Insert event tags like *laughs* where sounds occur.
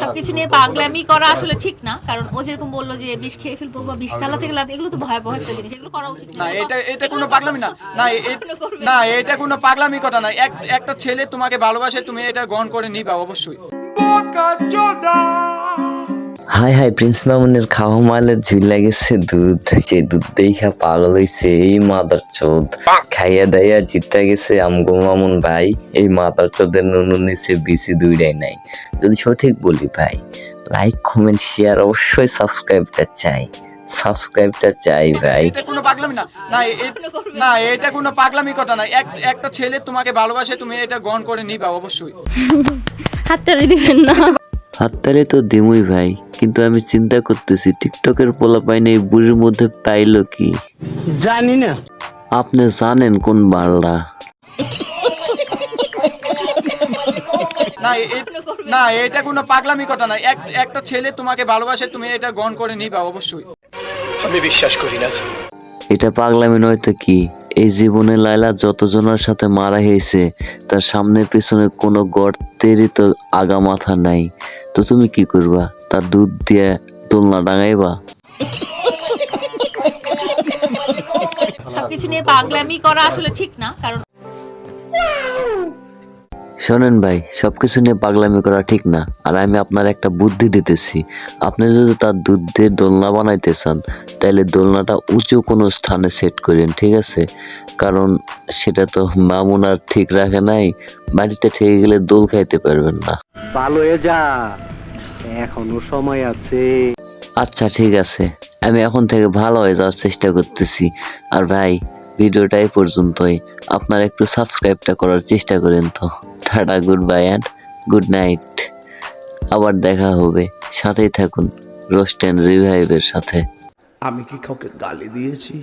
সবকিছু নিয়ে পাগলামি করা আসলে ঠিক না। কারণ ও যেরকম বলল যে বিষ খেয়ে ফেলব বা বিষ তালা থেকে লাগে এগুলো তো ভয়াবহ একটা জিনিস এগুলো করা উচিত না। এটা এটা কোনো পাগলামি না। না। না এটা কোনো পাগলামি কথা না। এক একটা ছেলে তোমাকে ভালোবাসে তুমি এটা গ্রহণ করে নিবা অবশ্যই। হাই হাই প্রিন্স মামুনের খাওয়া মালের ঝুল লাগেছে দুধ। সেই দুধ দেখা পাগল হইছে এই মাদার চোদ। খাইয়া দাইয়া জিতা গেছে আমগো মামুন ভাই। এই মাদার চোদের নুনু নিচে বিসি দুইটাই নাই। যদি সঠিক বলি ভাই লাইক কমেন্ট শেয়ার অবশ্যই সাবস্ক্রাইবটা চাই। সাবস্ক্রাইবটা চাই ভাই। এটা কোনো পাগলামি না। না না এটা কোনো পাগলামি কথা না। এক একটা ছেলে তোমাকে ভালোবাসে তুমি এটা গ্রহণ করে নিবা অবশ্যই। *laughs* হাততালি দিবেন না। হাততালি তো দিমুই ভাই কিন্তু আমি চিন্তা করতেছি টিকটকের পোলা পাইনি এই বুড়ির মধ্যে পাইলো কি? জানি না। আপনি জানেন কোন বালরা? না না এটা কোনো পাগলামি কথা না। একটা ছেলে তোমাকে ভালোবাসে তুমি এটা গ্রহণ করে নিবা অবশ্যই। এটা পাগলামি নয় তো কি? এই জীবনে লাইলা যতজনের সাথে মারা হয়েছে, তার সামনে পিছনে কোনো গর্তেরই তো আগা মাথা নাই। তো তুমি কি করবা? তার দুধ দিয়ে দোলনা ডাঙাইবা? সবকিছু নিয়ে পাগলামি করা আসলে ঠিক না, কারণ শোনেন ভাই সবকিছু নিয়ে পাগলামি করা ঠিক না। আর আমি আপনার একটা বুদ্ধি দিতেছি। আপনি যদি তার দুধ দিয়ে দোলনা বানাইতে চান তাহলে দোলনাটা উঁচু কোনো স্থানে সেট করেন ঠিক আছে? কারণ সেটা তো মামুন আর ঠিক রাখে নাই বাড়িতে থেকে গেলে দোল খাইতে পারবেন না। ভালো হয়ে যা। এখনও সময় আছে। আচ্ছা ঠিক আছে। আমি এখন থেকে ভালো হয়ে যাওয়ার চেষ্টা করতেছি। আর ভাই ভিডিওটা এই পর্যন্তই। আপনারা একটু সাবস্ক্রাইবটা করার চেষ্টা করেন তো। Tata goodbye and good night আবার দেখা হবে। সাথেই থাকুন। রোস্ট অ্যান্ড রিভাইভের সাথে। আমি কি কাউকে গালি দিয়েছি?